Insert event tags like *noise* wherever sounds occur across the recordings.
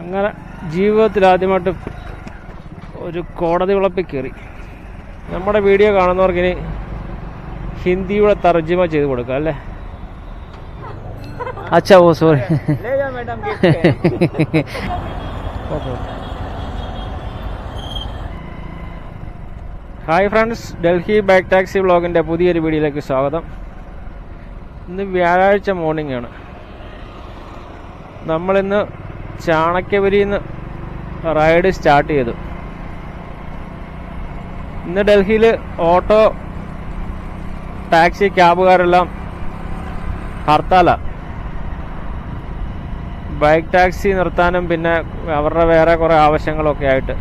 അങ്ങനെ ജീവിതത്തിൽ ആദ്യമായിട്ട് ഒരു കോടതി വിളപ്പിൽ കയറി. നമ്മുടെ വീഡിയോ കാണുന്നവർക്കിനി ഹിന്ദിയുടെ തർജിമ ചെയ്ത് കൊടുക്കുക അല്ലേ? അച്ഛാ ഓ sorry hi friends Delhi back taxi വ്ളോഗിന്റെ പുതിയൊരു വീഡിയോയിലേക്ക് സ്വാഗതം. ഇന്ന് വ്യാഴാഴ്ച മോർണിംഗ് ആണ്. നമ്മളിന്ന് ചാണക്യപുരിയിൽ നിന്ന് റൈഡ് സ്റ്റാർട്ട് ചെയ്തു. ഇന്ന് ഡൽഹിയിൽ ഓട്ടോ ടാക്സി ക്യാബുകാരെല്ലാം ഹർത്താലാണ് ബൈക്ക് ടാക്സി നിർത്താനും പിന്നെ അവരുടെ വേറെ കുറേ ആവശ്യങ്ങളൊക്കെ ആയിട്ട്.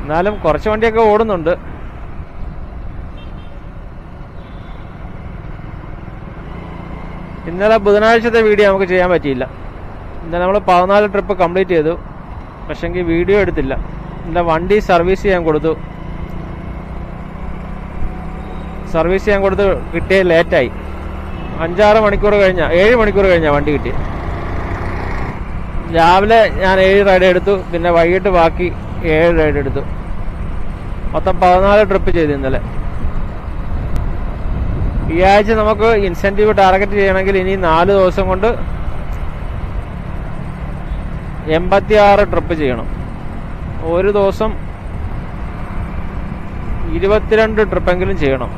എന്നാലും കുറച്ച് വണ്ടിയൊക്കെ ഓടുന്നുണ്ട്. ഇന്നലെ ബുധനാഴ്ചത്തെ വീഡിയോ നമുക്ക് ചെയ്യാൻ പറ്റിയില്ല. ഇന്നലെ നമ്മൾ പതിനാല് ട്രിപ്പ് കംപ്ലീറ്റ് ചെയ്തു. പക്ഷെങ്കിൽ വീഡിയോ എടുത്തില്ല. ഇന്നലെ വണ്ടി സർവീസ് ചെയ്യാൻ കൊടുത്തു. സർവീസ് ചെയ്യാൻ കൊടുത്ത് കിട്ടിയ ലേറ്റായി അഞ്ചാറ് മണിക്കൂർ കഴിഞ്ഞ ഏഴ് മണിക്കൂർ കഴിഞ്ഞ വണ്ടി കിട്ടി. രാവിലെ ഞാൻ ഏഴ് റൈഡ് എടുത്തു. പിന്നെ വൈകിട്ട് ബാക്കി ഏഴ് റൈഡ് എടുത്തു. മൊത്തം പതിനാല് ട്രിപ്പ് ചെയ്തു ഇന്നലെ. ഈ ആഴ്ച നമുക്ക് ഇൻസെന്റീവ് ടാർഗറ്റ് ചെയ്യണമെങ്കിൽ ഇനി നാല് ദിവസം കൊണ്ട് എൺപത്തി ആറ് ട്രിപ്പ് ചെയ്യണം. ഒരു ദിവസം ഇരുപത്തിരണ്ട് ട്രിപ്പെങ്കിലും ചെയ്യണം.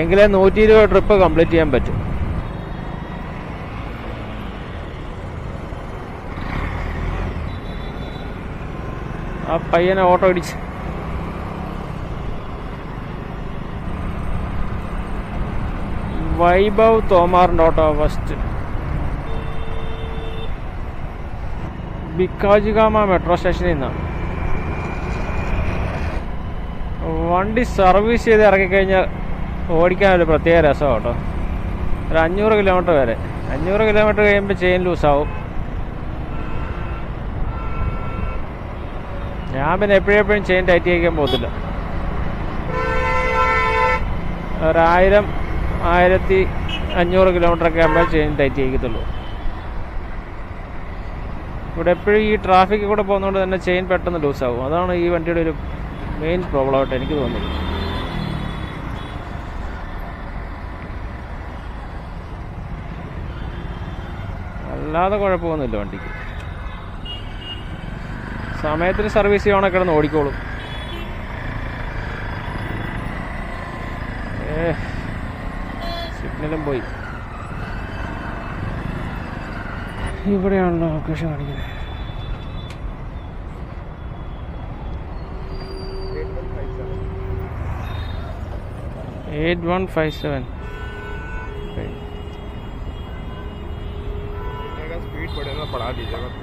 എങ്കിലേ നൂറ്റി ഇരുപത് ട്രിപ്പ് കംപ്ലീറ്റ് ചെയ്യാൻ പറ്റും. ആ പയ്യനെ ഓട്ടോ ഇടിച്ച് വൈഭവ് തോമാറിന്റെ ഓട്ടോ ഫസ്റ്റ് ബിക്കാജിഗാമ മെട്രോ സ്റ്റേഷനിൽ നിന്നാണ് വണ്ടി സർവീസ് ചെയ്ത് ഇറങ്ങിക്കഴിഞ്ഞാൽ ഓടിക്കാൻ ഒരു പ്രത്യേക രസമാണ് കേട്ടോ ഒരു അഞ്ഞൂറ് കിലോമീറ്റർ വരെ. അഞ്ഞൂറ് കിലോമീറ്റർ കഴിയുമ്പോൾ ചെയിൻ ലൂസാവും ഞാൻ പിന്നെ എപ്പോഴെപ്പോഴും ചെയിൻ ടൈറ്റ് ചെയ്യിക്കാൻ പോകത്തില്ല. ഒരായിരം ആയിരത്തി അഞ്ഞൂറ് കിലോമീറ്റർ ഒക്കെ ആകുമ്പോൾ ചെയിൻ ടൈറ്റ് ചെയ്യിക്കത്തുള്ളൂ ഇവിടെ എപ്പോഴും ഈ ട്രാഫിക്കിൽ കൂടെ പോകുന്നതുകൊണ്ട് തന്നെ ചെയിൻ പെട്ടെന്ന് ലൂസാവും അതാണ് ഈ വണ്ടിയുടെ ഒരു മെയിൻ പ്രോബ്ലം ആയിട്ട് എനിക്ക് തോന്നുന്നത് അല്ലാതെ കുഴപ്പമൊന്നുമില്ല വണ്ടിക്ക്. സമയത്തിന് സർവീസ് ചെയ്യണ കിടന്ന് ഓടിക്കോളും. സിഗ്നലും പോയി ഇവിടെയാണല്ലോ ലൊക്കേഷൻ കാണിക്കുന്നത് eight one five seven speed बढ़ेगा बढ़ा दीजिएगा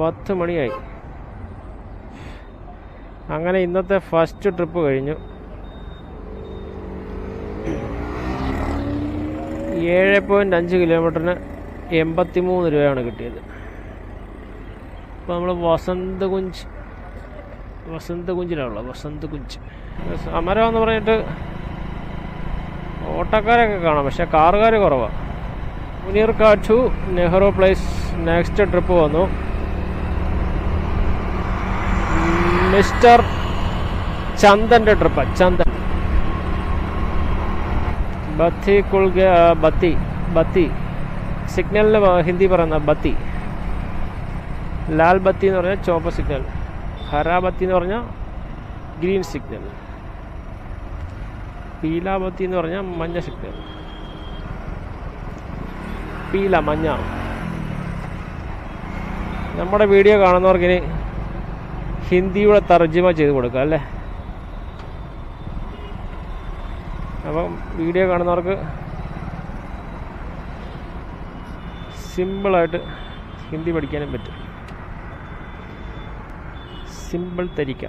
പത്ത് മണിയായി. അങ്ങനെ ഇന്നത്തെ ഫസ്റ്റ് ട്രിപ്പ് കഴിഞ്ഞു. ഏഴ് പോയിന്റ് അഞ്ച് കിലോമീറ്ററിന് എൺപത്തി മൂന്ന് രൂപയാണ് കിട്ടിയത്. ഇപ്പോൾ നമ്മൾ വസന്ത് കുഞ്ച് വസന്തകുഞ്ച് വസന്ത് വസന്തകുഞ്ച് സമരം എന്ന് പറഞ്ഞിട്ട് ഓട്ടക്കാരൊക്കെ കാണാം പക്ഷെ കാറുകാർ കുറവാണ് Munirka Nehru place next trip വന്നു. മിസ്റ്റർ ചന്ദന്റെ ട്രിപ്പ് ചന്ദൻ. ബത്തി കുൾഗ ബത്തി ബത്തി. സിഗ്നലിന് ഹിന്ദി പറയുന്ന ബത്തി. ലാൽ ബത്തി എന്ന് പറഞ്ഞാൽ ചുവപ്പ് സിഗ്നൽ. ഹരാ ബത്തി എന്ന് പറഞ്ഞാൽ ഗ്രീൻ സിഗ്നൽ. പീല ബത്തി എന്ന് പറഞ്ഞാൽ മഞ്ഞ സിഗ്നൽ. പീല മഞ്ഞ. നമ്മുടെ വീഡിയോ കാണുന്നവർക്ക് ഇനി ഹിന്ദിയുടെ തർജിമ ചെയ്ത് കൊടുക്കുക അല്ലേ? അപ്പം വീഡിയോ കാണുന്നവർക്ക് സിമ്പിളായിട്ട് ഹിന്ദി പഠിക്കാനും പറ്റും. സിമ്പിൾ തരിക്ക.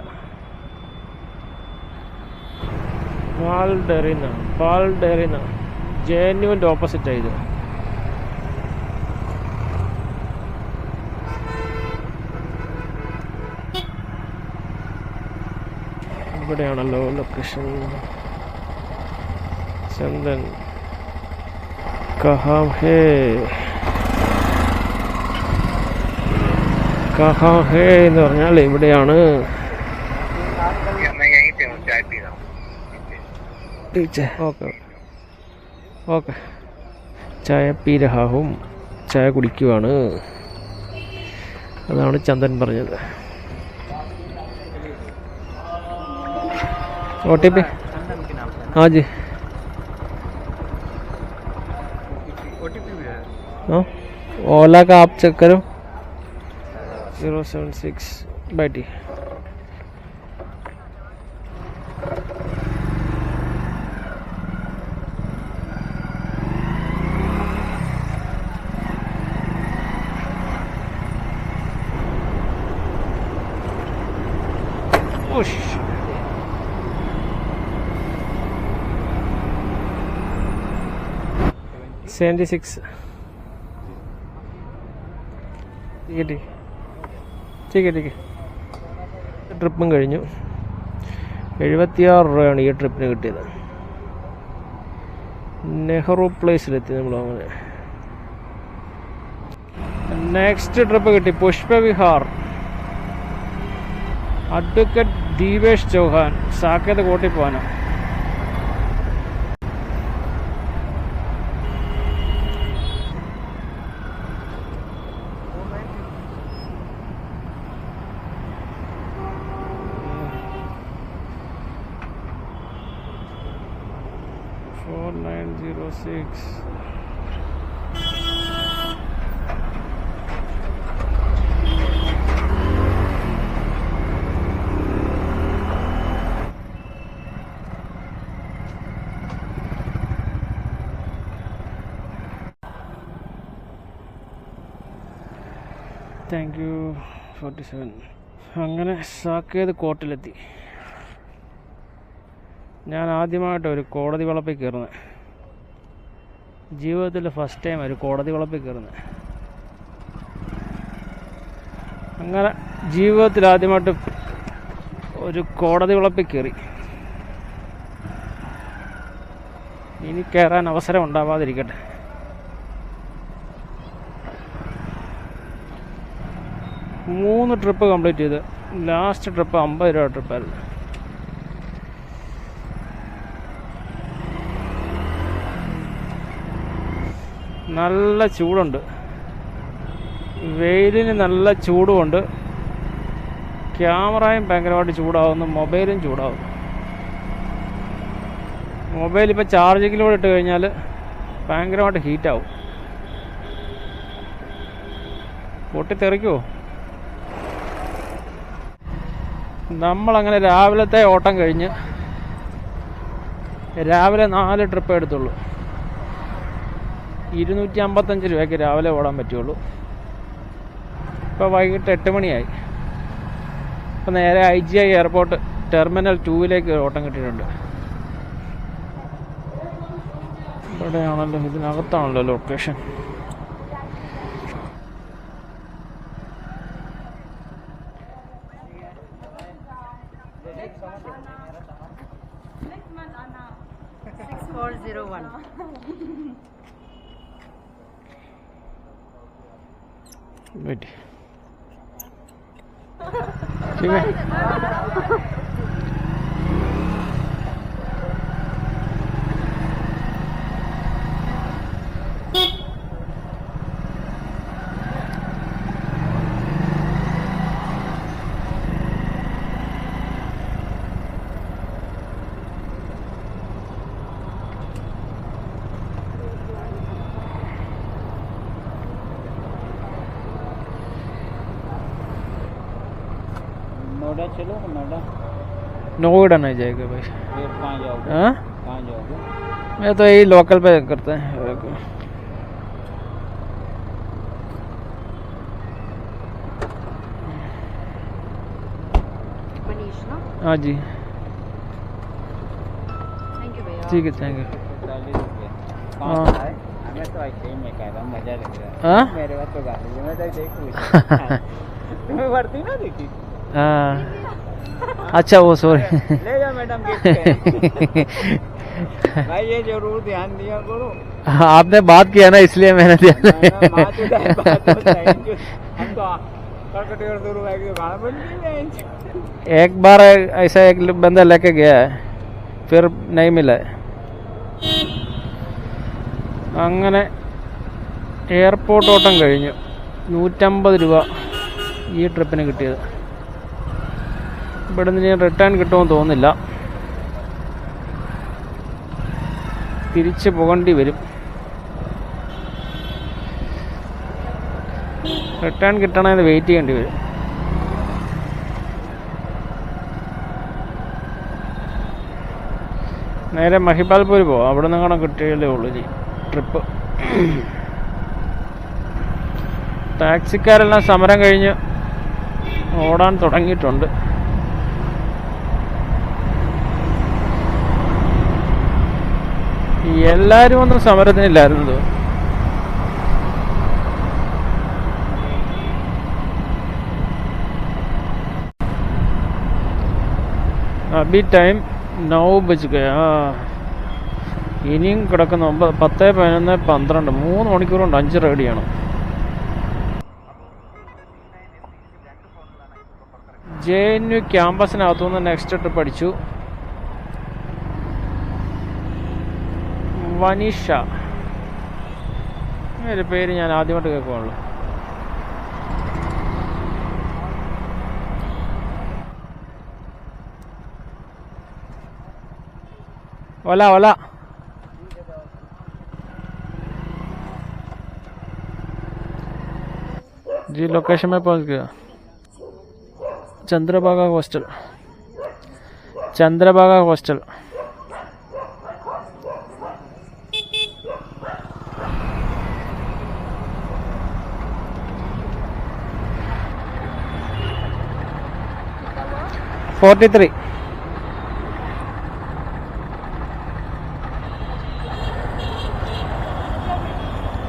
പാൽ പാൽഡെറിന്നാണ്. എന്നാണ് പാൽ ഡയറി എന്നാണ് ജെന്യുവിന്റെ ഓപ്പോസിറ്റ് ഇത് ഇവിടെയാണല്ലോ ലൊക്കേഷൻ ചന്ദൻ. കഹാം ഹേ. കഹാം ഹേ എന്ന് പറഞ്ഞാൽ ഇവിടെയാണ്. ഓക്കെ. ഓക്കെ. ചായ പീരഹാഹും ചായ കുടിക്കുവാണ്. അതാണ് ചന്ദൻ പറഞ്ഞത്. ओ टी पी हाँ जी। हाँ। ओला का आप चेक करो। ज़ीरो सेवन सिक्स बैठी Ush. सेवेंटी सिक्स ठीक है ठीक ठीक है ठीक है ട്രിപ്പും കഴിഞ്ഞു എഴുപത്തിയാറ് രൂപയാണ് ഈ ട്രിപ്പിന് കിട്ടിയത് നെഹ്റു പ്ലേസിലെത്തി നമ്മൾ അങ്ങനെ നെക്സ്റ്റ് ട്രിപ്പ് കിട്ടി പുഷ്പവിഹാർ advocate Deepesh Chauhan Saket കോട്ടി thank you forty seven അങ്ങനെ സാക്കേത് കോർട്ടിലെത്തി. ഞാൻ ആദ്യമായിട്ട് ഒരു കോടതി വളപ്പിൽ കയറുന്നത് ജീവിതത്തിൽ ഫസ്റ്റ് ടൈം ഒരു കോടതി വളപ്പിൽ കയറുന്നത് അങ്ങനെ ജീവിതത്തിൽ ആദ്യമായിട്ട് ഒരു കോടതി വളപ്പിൽ കയറി. ഇനി കയറാൻ അവസരം ഉണ്ടാവാതിരിക്കട്ടെ. മൂന്ന് ട്രിപ്പ് കംപ്ലീറ്റ് ചെയ്ത്. ലാസ്റ്റ് ട്രിപ്പ് അമ്പത് രൂപ ട്രിപ്പായിരുന്നു നല്ല ചൂടുണ്ട്. വെയിലിന് നല്ല ചൂടുമുണ്ട്. ക്യാമറയും ഭയങ്കരമായിട്ട് ചൂടാവുന്നു. മൊബൈലും ചൂടാവുന്നു. മൊബൈൽ ഇപ്പോൾ ചാർജിങ്ങിലൂടെ ഇട്ട് കഴിഞ്ഞാൽ ഭയങ്കരമായിട്ട് ഹീറ്റാവും പൊട്ടിത്തെറിക്കുമോ നമ്മളങ്ങനെ രാവിലത്തെ ഓട്ടം കഴിഞ്ഞ് രാവിലെ നാല് ട്രിപ്പ് എടുത്തുള്ളൂ. ഇരുന്നൂറ്റി അമ്പത്തഞ്ച് രൂപയ്ക്ക് രാവിലെ ഓടാൻ പറ്റുള്ളൂ. ഇപ്പോൾ വൈകിട്ട് എട്ട് മണിയായി. ഇപ്പോൾ നേരെ I G I airport terminal ടൂവിലേക്ക് ഓട്ടം കിട്ടിയിട്ടുണ്ട്. ഇവിടെയാണല്ലോ ഇതിനകത്താണല്ലോ ലൊക്കേഷൻ വെയിറ്റ് ठीक नोएडा चलो नोएडा। नोएडा नहीं जाएगा भाई। फिर कहाँ जाओगे? हाँ? कहाँ जाओगे? मैं तो यही लोकल पे करते हैं। हाँ जी। थैंक यू भैया। ठीक है थैंक यू हाँ। है हमें तो ऐसे ही मैं कह रहा हूँ मज़ा लग रहा है। हाँ? मेरे पास तो गाड़ी है मैं तो देख पूछ *laughs* *laughs* तुम्हें वर्दी ना देखी? हाँ अच्छा वो सॉरी ले जा मैडम *laughs* गिफ्ट भाई ये जरूर ध्यान दिया करो आपने बात किया ना इसलिए मैंने ना, दिया माँ तो जाए बात तो thank you। हम तो करकटे और दूर भाई की गाना बन गई है एक बार ऐसा एक बंदा लेके गया है फिर नहीं मिला है അങ്ങനെ എയർപോർട്ട് ഓട്ടം കഴിഞ്ഞു നൂറ്റമ്പത് രൂപ ഈ ട്രിപ്പിന് കിട്ടിയത് ഇവിടെ നിന്ന് റിട്ടേൺ കിട്ടുമെന്ന് തോന്നുന്നില്ല. തിരിച്ച് പോകേണ്ടി വരും. റിട്ടേൺ കിട്ടണമെന്ന് വെയിറ്റ് ചെയ്യേണ്ടി വരും. നേരെ മഹിപാൽപൂർ പോവാം. അവിടെ നിന്ന് കാണാൻ കിട്ടിയതേ ഉള്ളൂ ഇനി ട്രിപ്പ് ടാക്സിക്കാരെല്ലാം സമരം കഴിഞ്ഞ് ഓടാൻ തുടങ്ങിയിട്ടുണ്ട്. എല്ലാവരും ഒന്നും സമരത്തിനില്ലായിരുന്നു. അബി ടൈം നൗ ബജ് ഇനിയും കിടക്കുന്ന ഒമ്പത് പത്ത് പതിനൊന്ന് പന്ത്രണ്ട് മൂന്ന് മണിക്കൂർ കൊണ്ട് അഞ്ച് റെഡിയാണ് ജെ എൻ യു ക്യാമ്പസിനകത്തുനിന്ന് നെക്സ്റ്റ് ട്രിപ്പ് അടിച്ചു വനീഷ ഒരു പേര് ഞാൻ ആദ്യമായിട്ട് കേൾക്കുവാണല്ലോ ओला ओला जी लोकेशन में पहुंच गया Chandrabhaga hostel Chandrabhaga hostel forty three.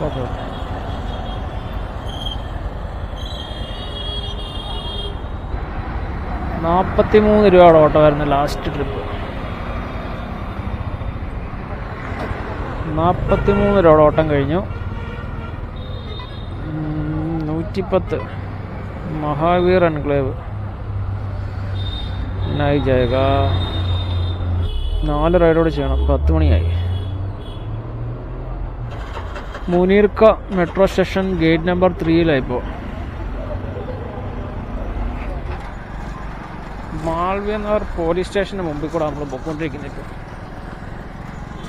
Okay നാൽപ്പത്തി മൂന്ന് രൂപയുടെ ഓട്ടോ ആയിരുന്നു ലാസ്റ്റ് ട്രിപ്പ് നാൽപ്പത്തി മൂന്ന് രൂപയുടെ ഓട്ടം കഴിഞ്ഞു. നൂറ്റിപ്പത്ത്. മഹാവീർ എൻക്ലേവ്. നൈ ജയക നാല് റൈഡോട് ചെയ്യണം പത്ത് മണിയായി Munirka metro station gate number ത്രീയിലാണ് ഇപ്പോൾ മാൾവ്യ നഗർ പോലീസ് സ്റ്റേഷന് മുമ്പിൽ കൂടെ നമ്മൾ പൊയ്ക്കൊണ്ടിരിക്കുന്നത് ഇപ്പോൾ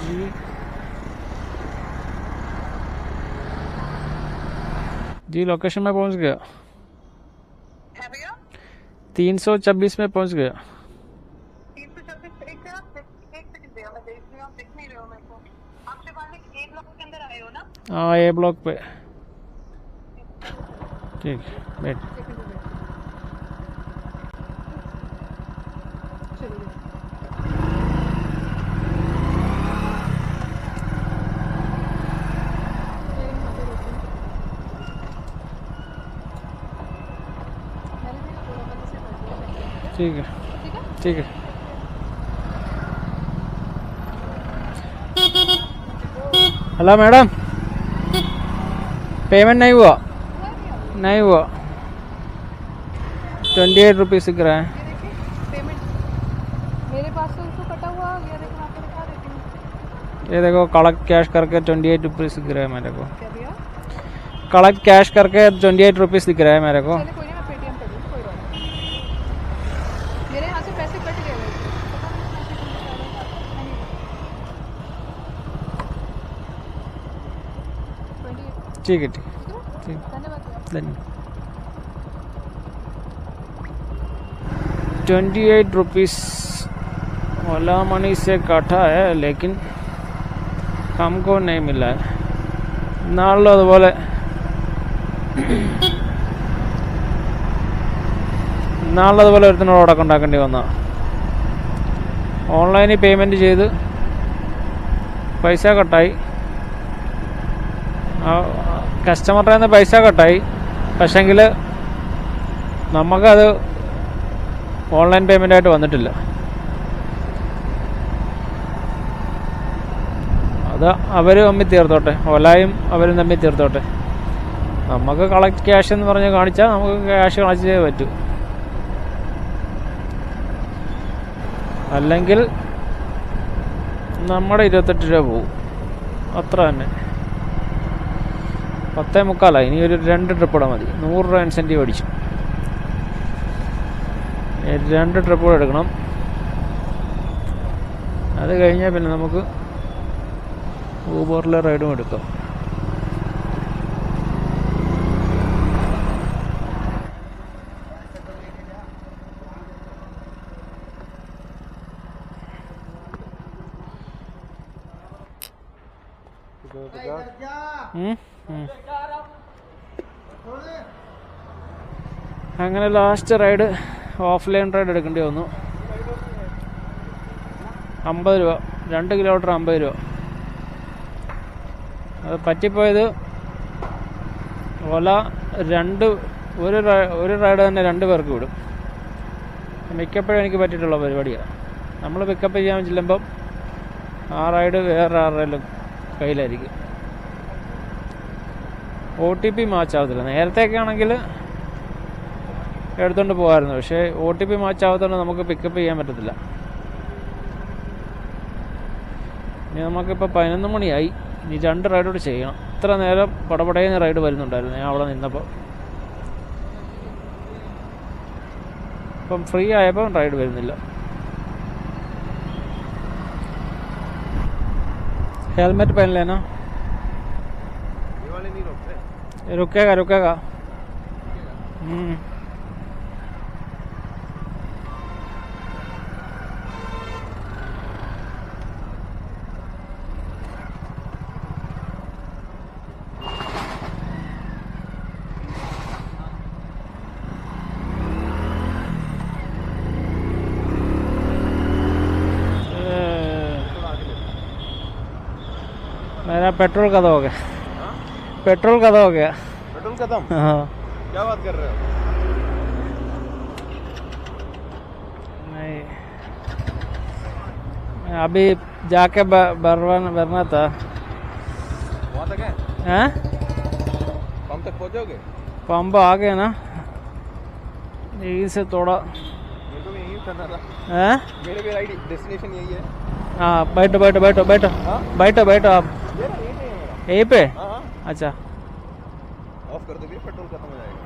ഈ जी लोकेशन में पहुंच गया है भैया तीन सौ छब्बीस में पहुँच गया हाँ ए ब्लॉक पे ठीक बैठ ठीक है। ठीक है? हेलो मैडम पेमेंट नहीं हुआ? नहीं हुआ। ट्वेंटी एट रुपीज़ दिख रहा है। ये देखो कलेक्ट कैश करके ट्वेंटी एट रुपीज़ दिख रहा है मेरे को। कलेक्ट कैश करके ट्वेंटी एट रुपीज़ दिख रहा है मेरे को। ठीक है ठीक है ठीक है धन्यवाद भैया धन्यवाद twenty eight rupees Ola money से काटा है लेकिन ഹംകോ നെയിമില്ല ഇന്നാളിലും അതുപോലെ ഇന്നാളിലും അതുപോലെ ഒരുത്തിനോട് ഉടക്കം ഉണ്ടാക്കേണ്ടി വന്ന ഓൺലൈനിൽ പേയ്മെൻറ്റ് ചെയ്ത് പൈസ കട്ടായി കസ്റ്റമറുടെ നിന്ന് പൈസ കട്ടായി. പക്ഷെങ്കിൽ നമുക്കത് ഓൺലൈൻ പേയ്മെന്റ് ആയിട്ട് വന്നിട്ടില്ല. അത് അവർ തമ്മിൽ തീർത്തോട്ടെ. ഓലായും അവരും തമ്മിൽ തീർത്തോട്ടെ. നമുക്ക് കളക്ട് ക്യാഷ് എന്ന് പറഞ്ഞ് കാണിച്ചാൽ നമുക്ക് ക്യാഷ് കളക്ട് ചെയ്യാൻ പറ്റൂ. അല്ലെങ്കിൽ നമ്മുടെ ഇരുപത്തെട്ട് രൂപ പോവും. അത്ര തന്നെ. പത്തേ മുക്കാലായി ഇനി ഒരു രണ്ട് ട്രിപ്പ് ഇടാൻ മതി. നൂറ് രൂപ ഇൻസെന്റീവ് അടിച്ചു. രണ്ട് ട്രിപ്പ് എടുക്കണം. അത് കഴിഞ്ഞാൽ പിന്നെ നമുക്ക് ഊബറിലെ റൈഡും എടുക്കാം. ഉം. അങ്ങനെ last ride off line ride എടുക്കേണ്ടി വന്നു. അമ്പത് രൂപ. രണ്ട് കിലോമീറ്റർ അമ്പത് രൂപ. അത് പറ്റിപ്പോയത് ഓല രണ്ട് ഒരു ഒരു റൈഡ് തന്നെ രണ്ട് പേർക്ക് വിടും. മിക്കപ്പോഴും എനിക്ക് പറ്റിയിട്ടുള്ള പരിപാടിയാണ് നമ്മൾ പിക്കപ്പ് ചെയ്യാൻ ചെല്ലുമ്പം ആ റൈഡ് വേറെ ആരുടെയും കയ്യിലായിരിക്കും. ഒ ടി പി മാച്ച് ആവത്തില്ല നേരത്തെയൊക്കെ ആണെങ്കിൽ എടുത്തുകൊണ്ട് പോകാമായിരുന്നു പക്ഷേ ഒ ടി പി മാച്ച് ആവത്തോണ്ട് നമുക്ക് പിക്കപ്പ് ചെയ്യാൻ പറ്റത്തില്ല. ഇനി നമുക്കിപ്പോൾ പതിനൊന്ന് മണിയായി. ഇനി രണ്ട് റൈഡോട് ചെയ്യണം. ഇത്ര നേരം പടപടയെന്ന് റൈഡ് വരുന്നുണ്ടായിരുന്നു. ഞാൻ അവിടെ നിന്നപ്പോൾ ഇപ്പം ഫ്രീ ആയപ്പോൾ റൈഡ് വരുന്നില്ല. ഹെൽമെറ്റ് പനിലേനാ रुकेगा रुकेगा हम्म मेरा पेट्रोल का हो गया पेट्रोल का हो गया। पेट्रोल खत्म हाँ। क्या बात कर रहे हो? नहीं। मैं अभी जाके भरवाना भरना था। वहाँ तक है? हैं? पंप तक पहुँचोगे? पंप आ गए ना। यहीं से थोड़ा। मेरे को भी यही करना था। हैं? मेरे भी डेस्टिनेशन यही है। हाँ बैठो बैठो बैठो बैठो। हाँ? बैठो बैठो आप। यही पे हाँ हाँ। अच्छा ऑफ कर दोगे पेट्रोल खत्म हो जाएगा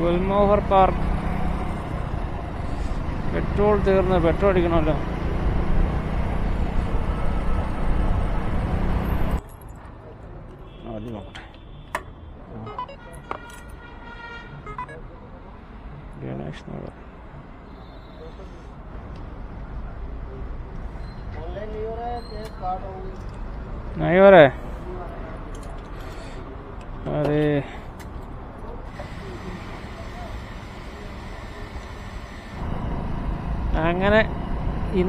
ഗുൽമോഹർ പാർക്ക് പെട്രോൾ തീർന്ന് പെട്രോൾ അടിക്കണമല്ലോ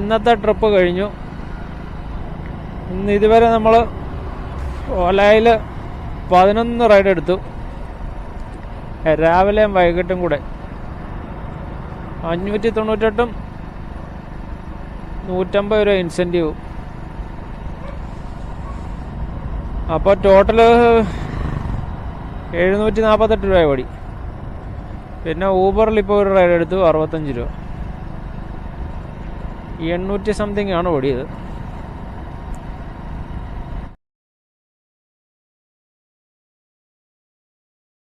ഇന്നത്തെ ട്രിപ്പ് കഴിഞ്ഞു. ഇന്ന് ഇതുവരെ നമ്മൾ ഓലയിൽ പതിനൊന്ന് റൈഡ് എടുത്തു. രാവിലെയും വൈകിട്ടും കൂടെ. അഞ്ഞൂറ്റി തൊണ്ണൂറ്റെട്ടും നൂറ്റമ്പത് രൂപ ഇൻസെന്റീവും അപ്പോൾ ടോട്ടൽ എഴുന്നൂറ്റി നാൽപ്പത്തെട്ട് രൂപ പടി പിന്നെ ഊബറിൽ ഇപ്പോൾ ഒരു റൈഡ് എടുത്തു അറുപത്തഞ്ച് രൂപ. എണ്ണൂറ്റി സംതിങ് ആണ് ഓടിയത്.